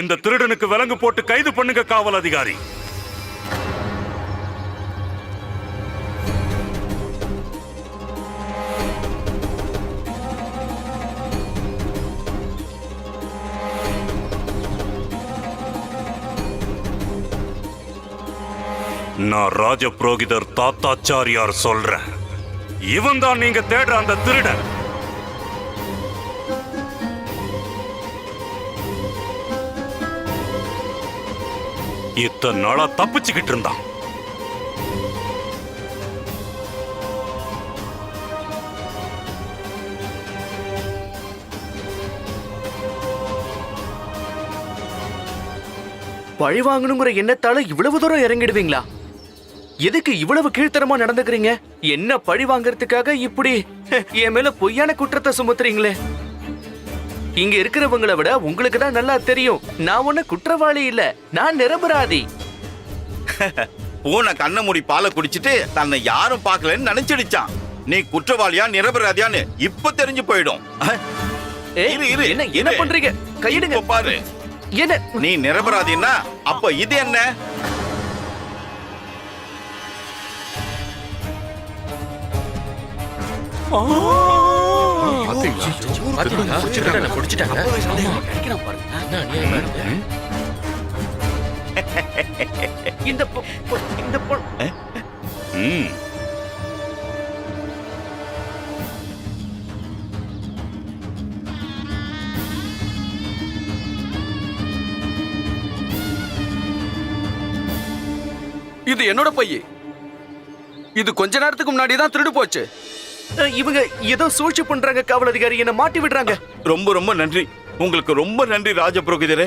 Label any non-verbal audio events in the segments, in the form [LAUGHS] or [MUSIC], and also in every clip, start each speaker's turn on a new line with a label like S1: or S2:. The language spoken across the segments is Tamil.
S1: இந்த திருடனுக்கு விலங்கு போட்டு கைது பண்ணுங்க காவல் அதிகாரி. நான் ராஜ புரோகிதர் தாத்தாச்சாரியார் சொல்றேன். இவன் தான் நீங்க தேடுற அந்த திருடன். இத்தனை நாளா தப்பிச்சுக்கிட்டு இருந்தான்.
S2: பழி வாங்கணுங்கிற எண்ணத்தால இவ்வளவு தூரம் இறங்கிடுவீங்களா? எதுக்கு இவ்வளவு கீழ்த்தரமா நடந்துக்கிறீங்க? என்ன பழி வாங்குறதுக்காக இப்படி என் மேல பொய்யான குற்றத்தை சுமத்துறீங்களே? இங்க இருக்கிறவங்களை விட உங்களுக்கு தான் நல்லா தெரியும். நான் ஒண்ணு குற்றவாளி இல்ல. நான் நிரபராதி. [LAUGHS]
S3: பூனை கண்ண மூடி பாலை குடிச்சிட்டு தன்னை யாரும் பார்க்கலன்னு நினைச்சிடுச்சான். நீ குற்றவாளியா நிரபராதியான்னு இப்ப தெரிஞ்சு போயிடும். [LAUGHS] இரு, இரு,
S2: என்ன என்ன. பண்றீங்க? கையிடுங்க.
S3: பாரு.
S2: என்ன?
S3: நீ நிரபராதின்னா அப்ப இது என்ன?
S2: இந்த
S1: ம்
S4: இது என்னோட பைய இது கொஞ்ச நேரத்துக்கு முன்னாடி தான் திருடு போச்சு
S2: இவங்க ஏதோ சூழ்ச்சி பண்றாங்க காவல் அதிகாரி. என்ன மாட்டி விடுறாங்க.
S3: ரொம்ப ரொம்ப நன்றி. உங்களுக்கு ரொம்ப நன்றி ராஜபுரோகிதரே.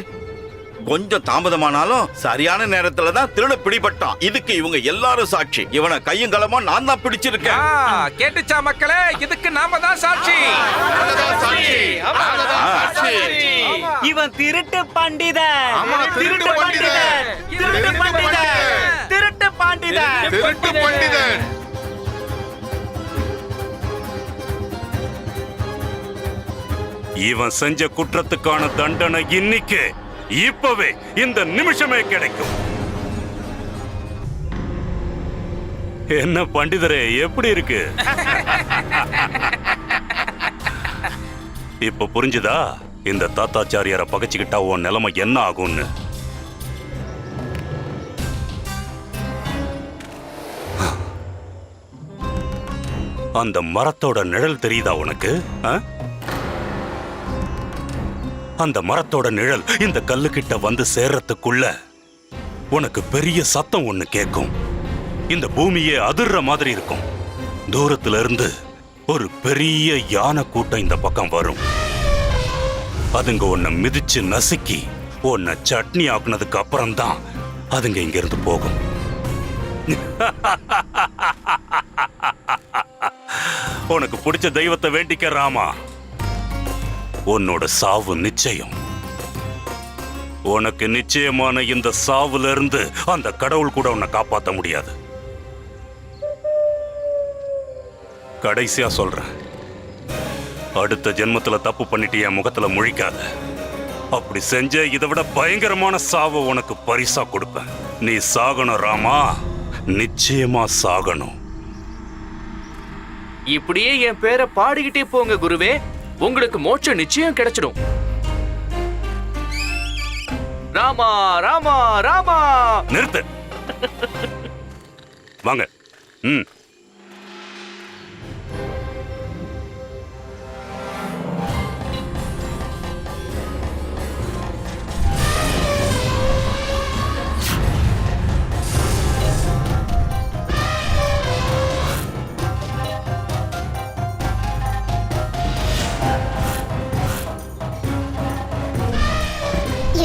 S3: கொஞ்சம் தாமதமானாலும் சரியான நேரத்துல தான் திருட பிடிபட்டான். இதுக்கு இவங்க எல்லாரும் சாட்சி. இவனை கையும் களமா நான் தான் பிடிச்சிருக்கேன்.
S4: கேட்டுச்சா மக்களே? இதுக்கு நாம தான் சாட்சி.
S5: இவன் திருட்டு பண்டிதன் திருட்டு பண்டிதன் திருட்டு பண்டிதன் திருட்டு பண்டிதன்
S6: திருட்டு பண்டிதன்
S1: இவன் செஞ்ச குற்றத்துக்கான தண்டனை இன்னைக்கு இப்பவே இந்த நிமிஷமே கிடைக்கும். என்ன பண்டிதரே எப்படி இருக்கு? இப்ப புரிஞ்சுதா? இந்த தாத்தாச்சாரியார பகைச்சுக்கிட்டா உன் நிலைமை என்ன ஆகும்னு? அந்த மரத்தோட நிழல் தெரியுதா உனக்கு ஆ? அந்த மரத்தோட நிழல் இந்த கல்லுக்கிட்ட வந்து சேர்றதுக்குள்ள உனக்கு பெரிய சத்தம் ஒன்று கேட்கும் இந்த பூமியே அதிர்ற மாதிரி இருக்கும். தூரத்துல இருந்து ஒரு பெரிய யானை கூட்டம் இந்த பக்கம் வரும். அதுங்க உன்னை மிதிச்சு நசுக்கி உன்னை சட்னி ஆக்குனதுக்கு அப்புறம்தான் அதுங்க இங்கிருந்து போகும். [LAUGHS] உனக்கு பிடிச்ச தெய்வத்தை வேண்டிக்க ராமா. உன்னோட சாவு நிச்சயம். உனக்கு நிச்சயமான இந்த சாவுல இருந்து அந்த கடவுள் கூட உன்னை காப்பாற்ற முடியாது. கடைசியா சொல்றேன். அடுத்த ஜென்மத்துல தப்பு பண்ணிட்டு என் முகத்துல முழிக்காத. அப்படி செஞ்ச இதை விட பயங்கரமான சாவை உனக்கு பரிசா கொடுப்பேன். நீ சாகணும் ராமா. நிச்சயமா சாகணும்.
S2: இப்படியே என் பேரை பாடிக்கிட்டே போங்க குருவே. உங்களுக்கு மோட்சம் நிச்சயம் கிடைச்சிடும். ராமா ராமா ராமா!
S1: நிறுத்து. வாங்க. ம்.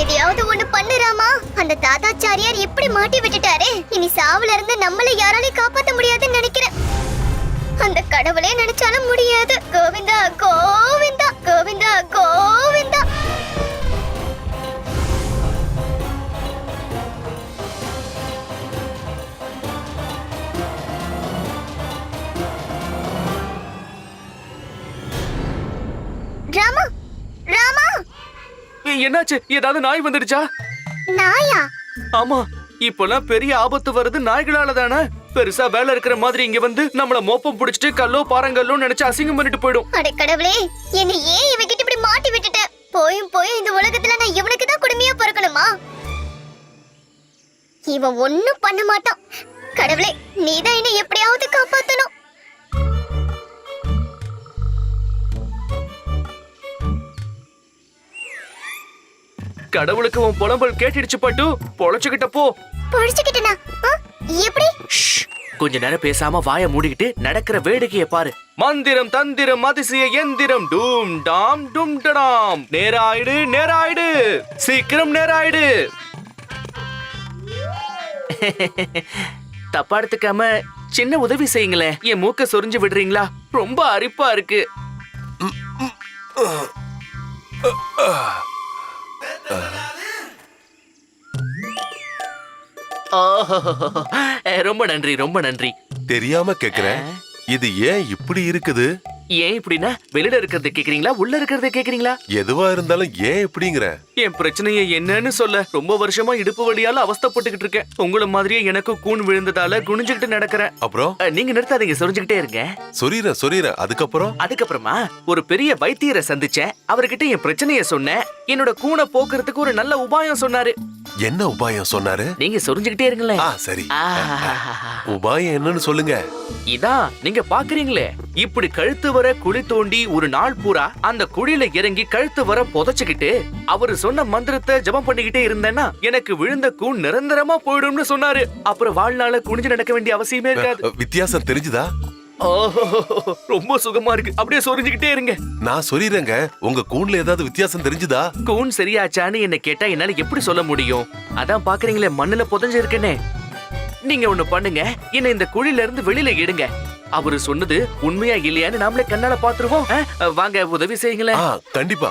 S7: எதையாவது ஒண்ணு பண்ணுறாமா? அந்த தாத்தாச்சாரியார் எப்படி மாட்டி விட்டுட்டாரு? இனி சாவுல இருந்து நம்மள யாராலையும் காப்பாத்த முடியாதுன்னு நினைக்கிறேன். அந்த கடவுளே நினைச்சாலும் முடியாது. கோவிந்தா கோவிந்தா கோவிந்தா கோவிந்தா. ராமா
S2: என்னாச்சு? ஏதாவது நாய் வந்துடுச்சா?
S7: நாயா?
S2: ஆமா இப்பெல்லாம் பெரிய ஆபத்து வருது நாய்களால தானே பெருசா வேலை இருக்கிற மாதிரி இங்க வந்து நம்மள மோப்பம் புடிச்சிட்டு கல்லோ பாறங்கல்லோ நினைச்சு அசிங்கம் பண்ணிட்டு போயிடும்.
S7: அட கடவுளே என்னை ஏன் இவகிட்ட இப்படி மாட்டி விட்டுட்ட? போயும் போயும் இந்த உலகத்துல நான் இவனுக்கு தான் கொடுமையா பிறக்கணுமா? இவன் ஒண்ணும் பண்ண மாட்டான். கடவுளே நீதான் என்னை எப்படியாவது காப்பாத்தணும்.
S2: கடவுளுக்கு உன் புலம்பல் கேட்டுடுச்சு பட்டு பொழைச்சுக்கிட்ட போ.
S7: பொழிச்சுக்கிட்டனா? எப்படி?
S2: ஷ். கொஞ்ச நேரம் பேசாம வாய மூடிக்கிட்டு நடக்கிற வேடிக்கைய பாரு. மந்திரம் தந்திரம் அதிசய எந்திரம் டூம் டாம் டும் டடாம். நேராயிடு நேராயிடு. சீக்கிரம் நேராயிடு. [LAUGHS] தப்பா எடுத்துக்காம சின்ன உதவி செய்யுங்களேன் என் மூக்க சொரிஞ்சு விடுறீங்களா? ரொம்ப அரிப்பா இருக்கு. ரொம்ப நன்றி ரொம்ப நன்றி.
S6: தெரியாம கேக்குறேன். இது ஏன் இப்படி இருக்குது?
S2: ஏன் இப்படின்னா? வெளியில இருக்கிறத கேக்குறீங்களா? உள்ள இருக்கிறத கேக்குறீங்களா?
S6: எதுவா இருந்தாலும் ஏன் இப்படிங்கிற?
S2: என் பிரச்சனையை என்னன்னு சொல்ல ரொம்ப வருஷமா இடுப்பு வலியால அவஸ்தைப்பட்டுக்கிட்டு இருக்கேன். உங்கள மாதிரியே எனக்கு கூன் விழுந்ததால குனிஞ்சுக்கிட்டு நடக்கிறேன்.
S6: அப்புறம்?
S2: நீங்க நிறுத்தாதீங்க சொரிஞ்சுக்கிட்டே இருங்க.
S6: சொரீரன் சொரீரன் அதுக்கப்புறம்?
S2: அதுக்கப்புறமா ஒரு பெரிய வைத்தியரை சந்திச்சேன். அவர்கிட்ட என் பிரச்சனைய சொன்னேன். என்னோட கூனை போக்குறதுக்கு ஒரு நல்ல உபாயம் சொன்னாரு.
S6: என்ன உபாயம் சொன்னாரு?
S2: நீங்க சொரிஞ்சுக்கிட்டே இருங்களேன்.
S6: ஆ சரி. உபாயம் என்னன்னு சொல்லுங்க.
S2: இதான் நீங்க பாக்குறீங்களே. இப்படி கழுத்து வர குழி தோண்டி ஒரு நாள் பூரா அந்த குழியில இறங்கி கழுத்து வர புதைச்சுக்கிட்டு அவரு சொன்ன மந்திரத்தை ஜெபம் பண்ணிக்கிட்டே இருந்தேன்னா எனக்கு விழுந்த கூன் நிரந்தரமா போயிடும்னு சொன்னாரு. அப்புறம் வாழ்நாள குனிஞ்சு நடக்க வேண்டிய அவசியமே இருக்காது.
S6: வித்தியாசம் தெரிஞ்சுதா?
S2: ரொம்ப சுகமா இருக்கு அப்படியே சொரிஞ்சுக்கிட்டே இருங்க
S6: நான் சொல்லிடுறேங்க உங்க கூண்ல ஏதாவது வித்தியாசம் தெரிஞ்சுதா
S2: கூன் சரியாச்சான்னு என்ன கேட்டா என்னால எப்படி சொல்ல முடியும் அதான் பாக்குறீங்களே மண்ணுல புதைஞ்சு இருக்கேனே நீங்க ஒண்ணு பண்ணுங்க என்ன இந்த குழில இருந்து வெளியில எடுங்க அவரு சொன்னது உண்மையா இல்லையான்னு நாமளே கண்ணால பாத்துருவோம் வாங்க உதவி செய்யுங்களேன்
S6: ஆ கண்டிப்பா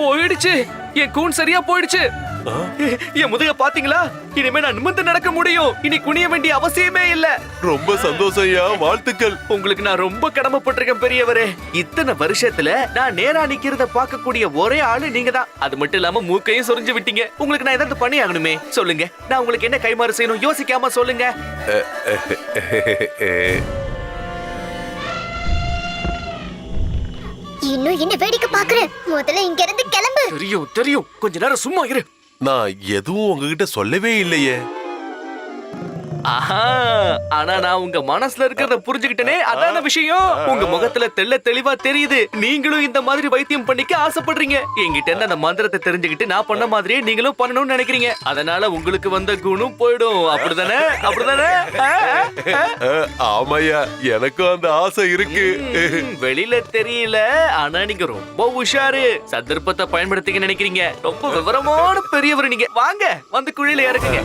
S2: போயிடுச்சு. என் கூன் சரியா போயிடுச்சு. என் முதுக பாத்தீங்களா? இனிமே நான் நிமிர்ந்து நடக்க முடியும். இனி குனிய வேண்டிய அவசியமே இல்ல.
S6: ரொம்ப சந்தோஷம் ஐயா. வாழ்த்துக்கள்.
S2: உங்களுக்கு நான் ரொம்ப கடமைப்பட்டிருக்கேன் பெரியவரே. இத்தனை வருஷத்துல நான் நேரா நிக்கிறத பார்க்கக்கூடிய ஒரே ஆளு நீங்க தான் அது மட்டும் இல்லாம மூக்கையும் சொரிஞ்சு விட்டீங்க. உங்களுக்கு நான் ஏதாவது பண்ணி ஆகணுமே சொல்லுங்க. நான் உங்களுக்கு என்ன கைமாறு செய்யணும்? யோசிக்காம சொல்லுங்க.
S7: இன்னும் என்ன வேடிக்கை பாக்குறேன் முதல்ல இங்க இருந்து கிளம்பு.
S2: தெரியும் தெரியும். கொஞ்ச நேரம் சும்மா இரு.
S6: நான் எதுவும் உங்ககிட்ட சொல்லவே இல்லையே.
S2: ஆஹா ஆனா நான் உங்க மனசுல இருக்கிறத புரிஞ்சுக்கிட்டனே. அதான விஷயம். உங்க முகத்துல தெள்ள தெளிவா தெரியுது. நீங்களும் இந்த மாதிரி வைத்தியம் பண்ணிக்க ஆசைப்படுறீங்க. என்கிட்ட இருந்து அந்த மந்திரத்தை தெரிஞ்சுக்கிட்டு நான் பண்ண மாதிரியே நீங்களும் பண்ணணும்னு நினைக்கிறீங்க. அதனால உங்களுக்கு வந்த குணம் போயிடும். அப்படிதானே? அப்படிதானே? ஆ, ஆ, ஆ.
S6: அ, ஆமாய்யா. எனக்கும் அந்த ஆசை இருக்கு.
S2: வெளியில தெரியல. ஆனா நீங்க ரொம்ப உஷாரு. சந்தர்ப்பத்தை பயன்படுத்திக்க நினைக்கிறீங்க. ரொம்ப விவரமான பெரியவர் நீங்க. வாங்க வந்து குழியில இறங்குங்க.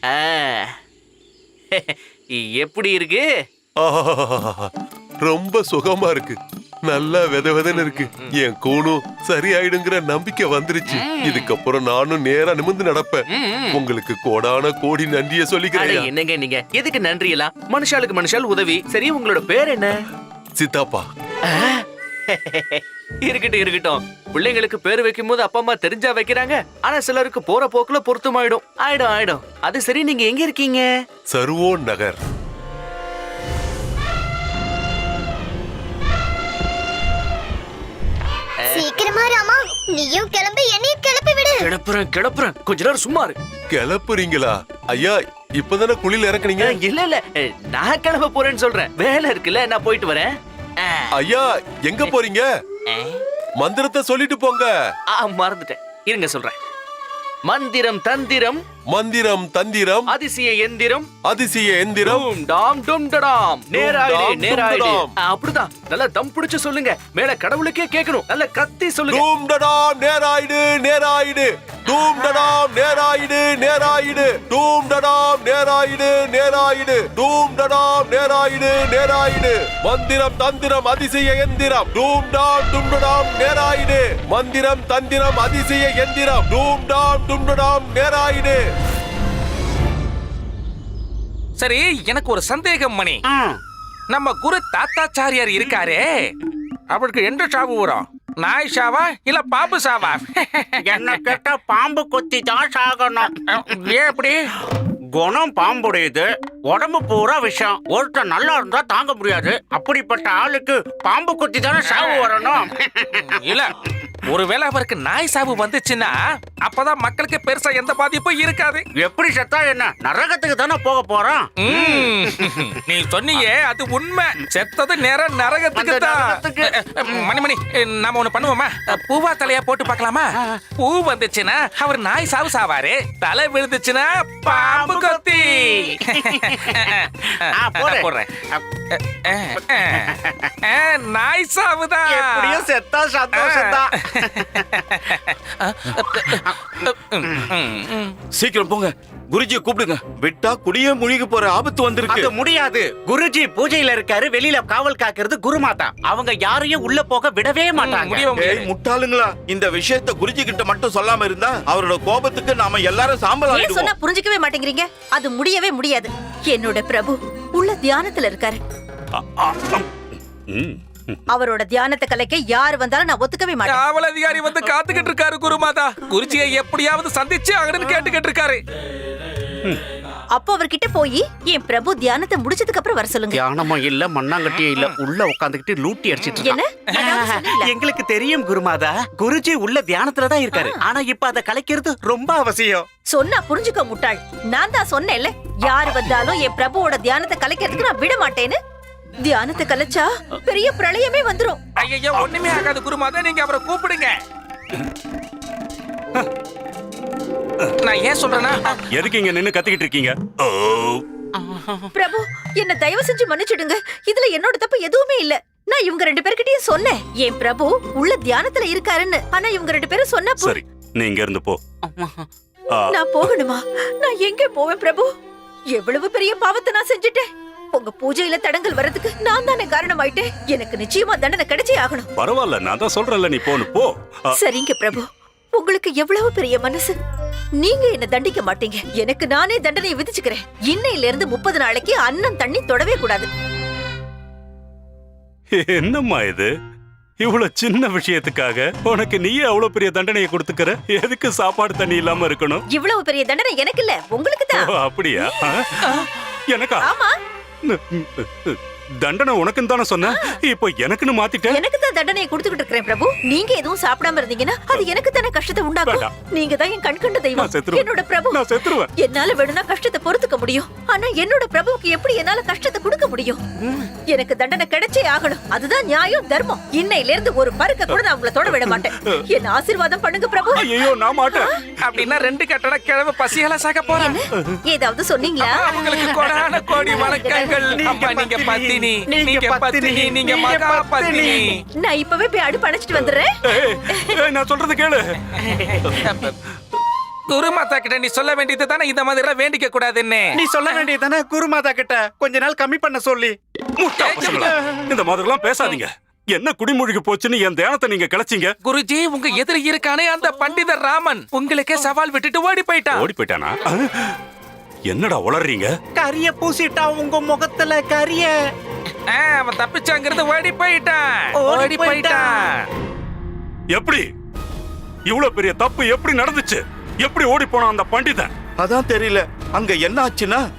S2: [LAUGHS] எப்படி இருக்கு.
S6: ரொம்ப சுகமா இருக்கு. நல்லா வித விதன்னு இருக்கு. என் கூணும் சரியாயிடுங்கிற நம்பிக்கை வந்துருச்சு. இதுக்கப்புறம் நானும் நேரா நிமிர்ந்து நடப்பேன். உங்களுக்கு கோடான கோடி நன்றிய சொல்லிக்கிறேன்.
S2: என்னங்க நீங்க? எதுக்கு நன்றி எல்லாம்? மனுஷாளுக்கு மனுஷால் உதவி. சரி உங்களோட பேர் என்ன?
S6: சித்தாப்பா. [LAUGHS]
S2: இருக்கட்டும் இருக்கட்டும். பிள்ளைங்களுக்கு பேர் வைக்கும் போது அப்பா அம்மா தெரிஞ்சா வைக்கிறாங்க. ஆனா சிலருக்கு போற போக்குல பொருத்தமாயிடும். ஆயிடும் ஆயிடும். அது சரி நீங்க எங்க இருக்கீங்க?
S6: சர்வோன் நகர்.
S7: சீக்கிரமா ராமா நீயும் கிளம்பி என்னையும் கிளப்பி விடு.
S2: கிளப்புறேன் கிளப்புறேன். கொஞ்ச நேரம் சும்மா இரு.
S6: கிளப்புறீங்களா? ஐயா இப்பதானே குழியில இறக்குனீங்க?
S2: இல்ல இல்ல. நான் கிளம்ப போறேன்னு சொல்றேன். வேலை இருக்குல்ல நான் போயிட்டு வரேன்.
S6: ஐயா எங்க போறீங்க. மந்திரத்தை சொல்லிட்டு போங்க.
S2: மறந்துட்டேன். இருங்க சொல்றேன். மந்திரம் தந்திரம்
S6: மந்திரம் தந்திரம்
S2: அதிசய எந்திரம்.
S6: அதிசய எந்திரம்.
S2: டும் டாம் டும் டடாம். நேராயிடு நேராயிடு. அப்படிதான். நல்லா தம் பிடிச்சு சொல்லுங்க. மேல கடவுளுக்கே கேட்கணும். நல்லா கத்தி சொல்லுங்க.
S6: டூம் டடாம் நேராயிடு நேராயிடு. டூம் டடாம் நேராயிடு நேராயிடு. டூம் டடாம் நேராயிடு நேராயிடு. டூம் டடாம் நேராயிடு நேராயிடு. மந்திரம் தந்திரம் அதிசய எந்திரம். டூம் டாம் டும் டடாம் நேராயிடு. மந்திரம் தந்திரம் அதிசய எந்திரம். டூம் டாம் டும் டடாம் நேராயிடு.
S8: சரி எனக்கு ஒரு சந்தேகம் மணி. நம்ம குரு தாத்தாச்சாரியார் இருக்காரே. அவருக்கு எந்த சாவு வரும்? நாய் சாவா இல்ல பாம்பு சாவா?
S5: என்ன கேட்டா பாம்பு கொத்தி தான் சாகணும்.
S8: ஏன் அப்படி?
S5: குணம் பாம்புடையது. உடம்பு பூரா விஷம். ஒருத்தன் நல்லா இருந்தா தாங்க முடியாது. அப்படிப்பட்ட ஆளுக்கு பாம்பு கொத்தி தானே சாவு வரணும்.
S8: இல்ல. ஒருவேளை அவருக்கு நாய் சாவு வந்துச்சுன்னா அப்பதான் மக்களுக்கு பெருசா எந்த பாதிப்பும் இருக்காது.
S5: எப்படி செத்தா என்ன? நரகத்துக்கு தானே போக போறான்
S8: ம். நீ சொன்னியே அது உண்மை. செத்தது நேர நரகத்துக்கு தான்.
S5: நரகத்துக்கு.
S8: மணி மணி நாம ஒண்ணு பண்ணுவோமா? பூவா தலையா போட்டு பார்க்கலாமா? பூ வந்துச்சுன்னா அவர் நாய் சாவு சாவாரு. தலை விழுந்துச்சுன்னா பாம்பு கொத்தி. போடுறேன். நாய் சாவுதான்.
S5: எப்படியும் செத்தா சந்தோஷம் தான்
S3: சீக்கிரம் போங்க. குருஜியை கூப்பிடுங்க. விட்டா குடியே முழுகி போற ஆபத்து வந்திருக்கு.
S5: அது முடியாது. குருஜி பூஜையில இருக்காரு வெளியில காவல் காக்கிறது குருமாதா. அவங்க யாரையும் உள்ள போக விடவே மாட்டாங்க.
S8: முடியவே முடியாது.
S3: ஏய் முட்டாளுங்களா இந்த விஷயத்த குருஜி கிட்ட மட்டும் சொல்லாம இருந்தா அவரோட கோபத்துக்கு நாம எல்லாரும் சாம்பல்
S9: ஏன் சொன்னா
S3: ஆயிடுவோம்
S9: புரிஞ்சுக்கவே மாட்டேங்கிறீங்க? அது முடியவே முடியாது. என்னோட பிரபு உள்ள தியானத்துல இருக்காரு. அவரோட தியானத்தை கலைக்க யார் வந்தாலும் நான் ஒத்துக்கவே மாட்டேன்.
S8: காவல் அதிகாரி வந்து காத்துக்கிட்டு இருக்காரு குருமாதா. குருஜியை எப்படியாவது சந்திச்சு அங்கன்னு கேட்டுக்கிட்டு இருக்காரு.
S9: அப்போ அவர்கிட்ட போய் என் பிரபு தியானத்தை முடிச்சதுக்கு அப்புறம் வர சொல்லுங்க.
S5: தியானமும் இல்ல மண்ணாங்கட்டியும் இல்ல உள்ள உட்காந்துக்கிட்டு லூட்டி அடிச்சிட்டு
S9: சொன்னீங்களா?
S5: எங்களுக்கு தெரியும் குருமாதா. குருஜி உள்ள தியானத்துல தான் இருக்காரு. ஆனா இப்ப அதை கலைக்கிறது ரொம்ப அவசியம்.
S9: சொன்னா புரிஞ்சுக்க முட்டாள். நான் தான் சொன்னேன்ல யார் வந்தாலும் என் பிரபுவோட தியானத்தை கலைக்கிறதுக்கு நான் விட மாட்டேன்னு. தியானத்தை கலைச்சா பெரிய பிரளயமே வந்துரும்.
S8: ஐயோ ஒண்ணுமே ஆகாது குருமாதா நீங்க அவரை கூப்பிடுங்க. நான் ஏன் சொல்றேன்னா
S1: எதுக்கு இங்க நின்னு கத்திக்கிட்டு இருக்கீங்க? ஓ.
S9: பிரபு என்ன தயவு செஞ்சு மன்னிச்சிடுங்க. இதுல என்னோட தப்பு எதுவுமே இல்ல. நான் இவங்க ரெண்டு பேர்கிட்டயும் சொன்னேன். என் பிரபு உள்ள தியானத்துல இருக்காருன்னு. ஆனா இவங்க ரெண்டு பேரும் சொன்ன
S1: சரி நீ இங்க இருந்து போ.
S9: நான் போகணுமா? நான் எங்க போவேன் பிரபு? எவ்வளவு பெரிய பாவத்தை நான் செஞ்சுட்டேன். உங்க பூஜையில தடங்கல் வர்றதுக்கு நான் தானே காரணமாயிட்டேன். எனக்கு நிச்சயமா தண்டனை கிடைச்சே ஆகணும்.
S1: பரவாயில்ல நான் தான் சொல்றேன்ல நீ போன்னு போ.
S9: சரிங்க பிரபு. உங்களுக்கு எவ்வளவு பெரிய மனசு? நீங்க என்ன தண்டிக்க மாட்டீங்க. எனக்கு நானே தண்டனை விதிச்சுக்கிறேன். இன்னையில இருந்து முப்பது நாளைக்கு அன்னம் தண்ணி தொடவே கூடாது.
S1: என்னம்மா இது? இவ்வளவு சின்ன விஷயத்துக்காக உனக்கு நீயே அவ்வளவு பெரிய தண்டனையை கொடுத்துக்கிற? எதுக்கு சாப்பாடு தண்ணி இல்லாம இருக்கணும்?
S9: இவ்வளவு பெரிய தண்டனை எனக்கு இல்ல உங்களுக்கு தான்
S1: அப்படியா? எனக்கா?
S9: ஆமா. 那嗯嗯嗯。
S1: தண்டனை உனக்குன்னு தானே சொன்ன இப்போ எனக்குன்னு மாத்திட்ட
S9: எனக்கு தான் தண்டனையை கொடுத்துக்கிட்டு இருக்கிறேன் பிரபு. நீங்க எதுவும் சாப்பிடாம இருந்தீங்கன்னா அது எனக்கு தானே கஷ்டத்தை உண்டாக்கும். நீங்க தான் என் கண்கண்ட தெய்வம். என்னோட பிரபு.
S1: நான் செத்துருவேன்.
S9: என்னால வேணும்னா கஷ்டத்தை பொறுத்துக்க முடியும். ஆனா என்னோட பிரபுவுக்கு எப்படி என்னால கஷ்டத்தை கொடுக்க முடியும்? எனக்கு தண்டனை கிடைச்சே ஆகணும். அதுதான் நியாயம் தர்மம். இன்னையில இருந்து ஒரு பருக்க கூட நான் உங்களை தொட விட மாட்டேன். என்ன ஆசீர்வாதம் பண்ணுங்க பிரபு.
S1: ஐயோ நான் மாட்டேன்.
S8: அப்படின்னா ரெண்டு கட்டட கிழமை பசியால சாக்க போறேன்.
S9: ஏதாவது சொன்னீங்களா?
S8: உங்களுக்கு கொடான கோடி வணக்கங்கள். நீங்க பத்தினி நீங்க பத்தினி நீங்க மகா பத்தினி.
S9: நான் இப்பவே போய் அடுப்பு அணைச்சிட்டு வந்துடுறேன்.
S1: நான் சொல்றது கேளு.
S8: குருமாதா கிட்ட நீ சொல்ல வேண்டியது தானே? இந்த மாதிரி எல்லாம் வேண்டிக்க கூடாதுன்னு.
S5: நீ சொல்ல வேண்டியதானே குருமாதா கிட்ட? கொஞ்ச நாள் கம்மி பண்ண சொல்லி.
S1: இந்த மாதிரிலாம் பேசாதீங்க. என்ன குடிமூழ்கி போச்சுன்னு என் தியானத்தை நீங்க கிளச்சிங்க.
S8: குருஜி உங்க எதிரி இருக்கானே அந்த பண்டிதர் ராமன். உங்களுக்கே சவால் விட்டுட்டு ஓடி போயிட்டான்.
S1: ஓடி போயிட்டானா? என்னடா உளறீங்க?
S5: கரிய பூசிட்டா உங்க முகத்துல கரிய.
S8: ஆ, அவன் தப்பிச்சாங்கிறது ஓடி போயிட்டான்.
S5: ஓடி
S8: ஓடி போயிட்டான்.
S1: எப்படி? இவ்வளவு பெரிய தப்பு எப்படி நடந்துச்சு? எப்படி ஓடி போனான் அந்த பண்டிதன்?
S3: அதான் தெரியல. அங்க என்ன ஆச்சுன்னா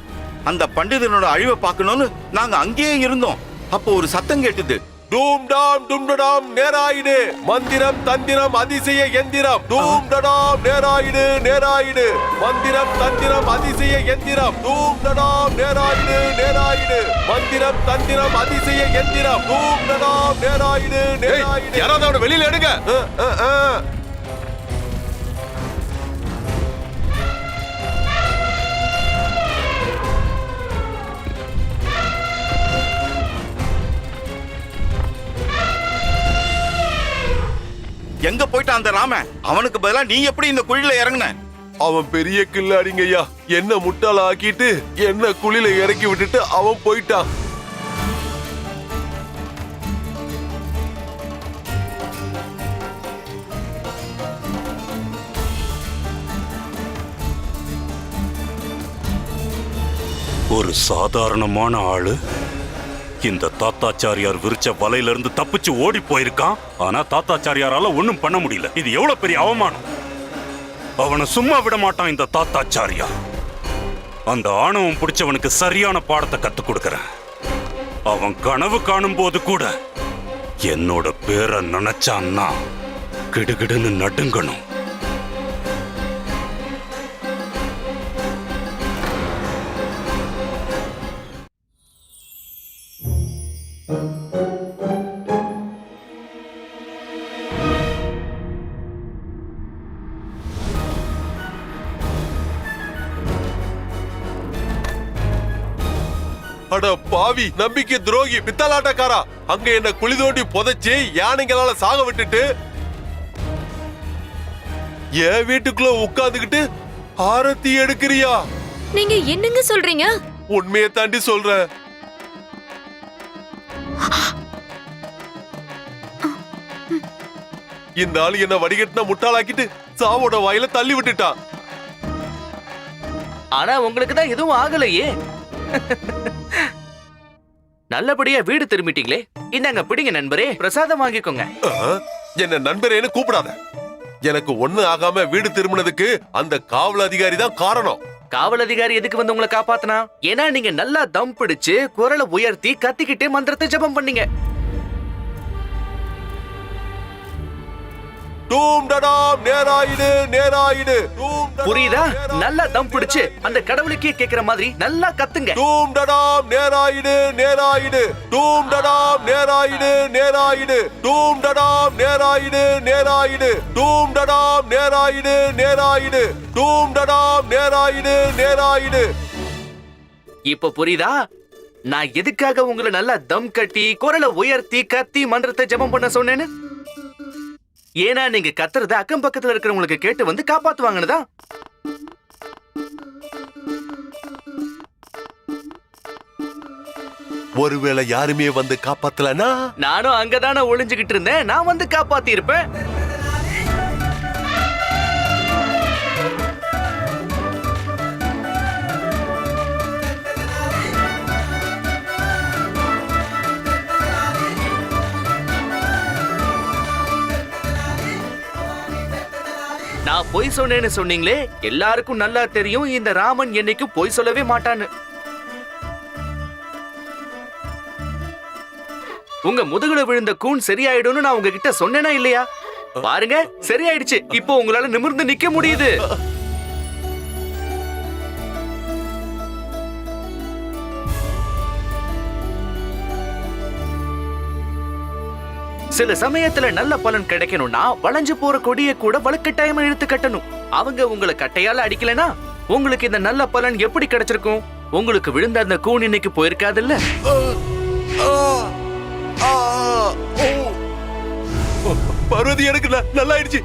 S3: அந்த பண்டிதனோட அழிவை பார்க்கணும்னு நாங்க அங்கேயே இருந்தோம். அப்போ ஒரு சத்தம் கேட்டுது.
S6: டூம் டாம் டும் டடாம் நேராயிடு. மந்திரம் தந்திரம் அதிசய எந்திரம். டூம் டடாம் நேராயிடு நேராயிடு. மந்திரம் தந்திரம் அதிசய எந்திரம். டூம் டடாம் நேராயிடு நேராயிடு. மந்திரம் தந்திரம் அதிசய எந்திரம். டூம் டடாம் நேராயிடு நேராயிடு. யாராவது வெளியில எடுங்க.
S3: எங்க போயிட்டான் அந்த ராமன் அவனுக்கு பதிலா நீ எப்படி இந்த குழியில இறங்குன?
S6: அவன் பெரிய கில்லாடிங்கய்யா. என்ன முட்டாள ஆக்கிட்டு என்ன குழியில இறக்கி விட்டுட்டு அவன் போயிட்டான்.
S1: ஒரு சாதாரணமான ஆளு இந்த தாத்தாச்சாரியார் விரிச்ச வலையில இருந்து தப்பிச்சு ஓடி போயிருக்கான். ஆனா தாத்தாச்சாரியாரால ஒண்ணும் பண்ண முடியல. இது எவ்வளவு பெரிய அவமானம்? அவனை சும்மா விட மாட்டான் இந்த தாத்தாச்சாரியா அந்த ஆணவம் பிடிச்சவனுக்கு சரியான பாடத்தை கத்துக் கொடுக்கறேன். அவன் கனவு காணும் போது கூட என்னோட பேரை நினைச்சான்னா கிடுகிடுன்னு நடுங்கணும்.
S6: பாவி நம்பிக்கை துரோகி பித்தலாட்டக்காரா. அங்க என்ன குழி தோண்டி புதைச்சு யானைங்களால சாக விட்டுட்டு என் வீட்டுக்குள்ள உட்கார்ந்துகிட்டு ஆரத்தி எடுக்கிறியா?
S10: நீங்க என்னங்க சொல்றீங்க?
S6: உண்மையை தாண்டி சொல்றேன். இந்த ஆளு என்ன வடிகட்டின முட்டாளாக்கிட்டு சாவோட வாயில தள்ளி விட்டுட்டான்
S2: ஆனா உங்களுக்கு தான் எதுவும் ஆகலையே. நல்லபடியா வீடு திரும்பிட்டீங்களே. இந்தாங்க பிடிங்க நண்பரே. பிரசாதம் வாங்கிக்கோங்க.
S6: என்ன நண்பரேன்னு கூப்பிடாத. எனக்கு ஒண்ணு ஆகாம வீடு திரும்பினதுக்கு அந்த காவல் அதிகாரி தான் காரணம்.
S2: காவல் அதிகாரி எதுக்கு வந்து உங்களை காப்பாத்தினா? ஏன்னா நீங்க நல்லா தம் பிடிச்சு குரலை உயர்த்தி கத்திக்கிட்டே மந்திரத்தை ஜெபம் பண்ணீங்க.
S6: டூம் டடாம் நேராயிடு நேராயிடு. டூம்
S2: புரியுதா? நல்லா தம் பிடிச்சு அந்த கடவுளுக்கே கேக்குற மாதிரி நல்லா கத்துங்க.
S6: டூம் டடாம் நேராயிடு நேராயிடு. டூம் டடாம் நேராயிடு நேராயிடு. டூம் டடாம் நேராயிடு நேராயிடு. டூம் டடாம் நேராயிடு நேராயிடு. டூம் டடாம் நேராயிடு நேராயிடு.
S2: இப்ப புரியுதா? நான் எதுக்காக உங்களை நல்லா தம் கட்டி குரலை உயர்த்தி கத்தி மந்திரத்தை ஜெபம் பண்ண சொன்னேன்னு? ஏன்னா நீங்க கத்துறத அக்கம் பக்கத்துல இருக்கிறவங்களுக்கு கேட்டு வந்து காப்பாத்துவாங்கன்னு தான்
S6: ஒருவேளை யாருமே வந்து காப்பாத்தலனா?
S2: நானும் அங்கதானே ஒளிஞ்சுகிட்டு இருந்தேன். நான் வந்து காப்பாத்தி இருப்பேன் பொய் சொன்னேன்னு சொன்னீங்களே எல்லாருக்கும் நல்லா தெரியும் இந்த ராமன் என்னைக்கு பொய் சொல்லவே மாட்டான்னு. உங்க முதுகுல விழுந்த கூன் சரியாயிடும்னு நான் உங்ககிட்ட சொன்னேனா இல்லையா? பாருங்க சரியாயிடுச்சு. இப்போ உங்களால நிமிர்ந்து நிக்க முடியுது. சில சமயத்துல நல்ல பலன் கிடைக்கணும்னா வளைஞ்சு போற கொடியை கூட வலுக்கட்டாயமா இழுத்து கட்டணும். அவங்க உங்களை கட்டையால அடிக்கலனா உங்களுக்கு இந்த நல்ல பலன் எப்படி கிடைச்சிருக்கும்? உங்களுக்கு விழுந்த அந்த கூன் இன்னைக்கு போயிருக்காதுல்ல?
S6: பார்வதி எனக்கு நல்லா ஆயிடுச்சு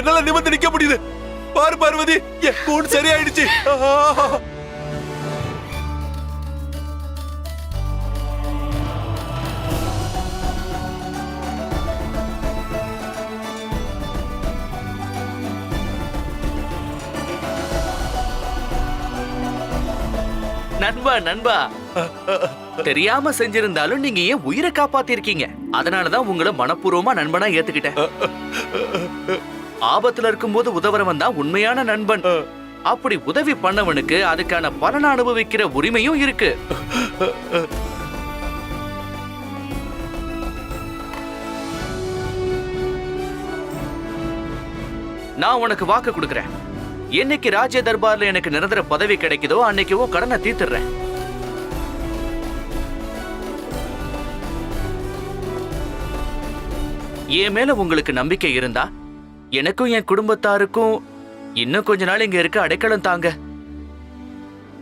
S6: என்னால நிமிர்ந்து நிக்க முடியுது. பாரு பார்வதி என் கூன் சரியாயிடுச்சு.
S2: நண்பா நண்பா. தெரியாம செஞ்சிருந்தாலும் நீங்க ஏன் உயிரை காப்பாத்திருக்கீங்க? அதனாலதான் உங்களை மனப்பூர்வமா நண்பனா ஏத்துக்கிட்டேன். ஆபத்துல இருக்கும்போது உதவுறவன் தான் உண்மையான நண்பன். அப்படி உதவி பண்ணவனுக்கு அதுக்கான பலனை அனுபவிக்கிற உரிமையும் இருக்கு. நான் உனக்கு வாக்கு கொடுக்கறேன். என்னைக்கு ராஜ்ய தர்பார்ல எனக்கு நிரந்தர பதவி கிடைக்குதோ அன்னைக்கு உன் கடனை தீர்த்துறேன் என் மேல உங்களுக்கு நம்பிக்கை இருந்தா எனக்கும் என் குடும்பத்தாருக்கும் இன்னும் கொஞ்ச நாள் இங்க இருக்க அடைக்கலம் தாங்க.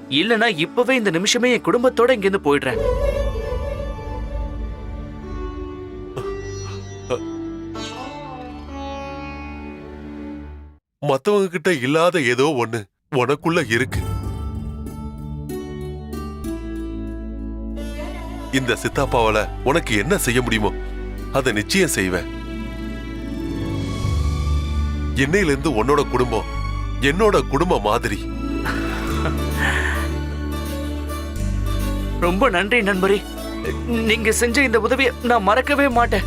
S2: இல்லனா இப்பவே இந்த நிமிஷமே என் குடும்பத்தோட இங்கிருந்து போயிடுறேன்.
S6: மத்தவங்க கிட்ட இல்லாத ஏதோ ஒண்ணு உனக்குள்ள இருக்கு. இந்த சித்தாப்பாவால உனக்கு என்ன செய்ய முடியுமோ அதை நிச்சயம் செய்வேன். என்னையில இருந்து உன்னோட குடும்பம் என்னோட குடும்ப மாதிரி.
S2: ரொம்ப நன்றி நண்பரே. நீங்க செஞ்ச இந்த உதவியை நான் மறக்கவே மாட்டேன்.